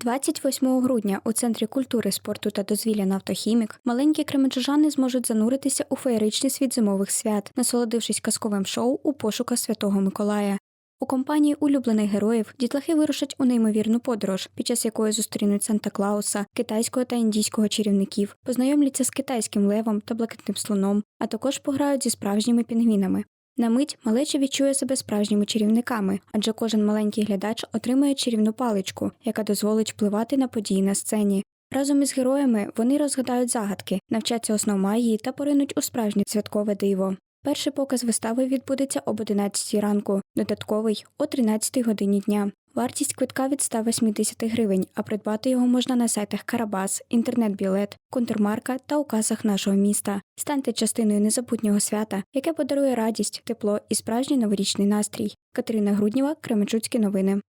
28 грудня у центрі культури, спорту та дозвілля «Нафтохімік» маленькі кременчужани зможуть зануритися у феєричний світ зимових свят, насолодившись казковим шоу у пошуках Святого Миколая. У компанії улюблених героїв дітлахи вирушать у неймовірну подорож, під час якої зустрінуть Санта Клауса, китайського та індійського чарівників, познайомляться з китайським левом та блакитним слоном, а також пограють зі справжніми пінгвінами. На мить малеча відчує себе справжніми чарівниками, адже кожен маленький глядач отримує чарівну паличку, яка дозволить впливати на події на сцені. Разом із героями вони розгадають загадки, навчаться основ магії та поринуть у справжнє святкове диво. Перший показ вистави відбудеться об 11 ранку, додатковий о 13 годині дня. Вартість квитка від 180 гривень, а придбати його можна на сайтах Карабас, інтернет-білет, контурмарка та у касах нашого міста. Станьте частиною незабутнього свята, яке подарує радість, тепло і справжній новорічний настрій. Катерина Грудніва, Кременчуцькі новини.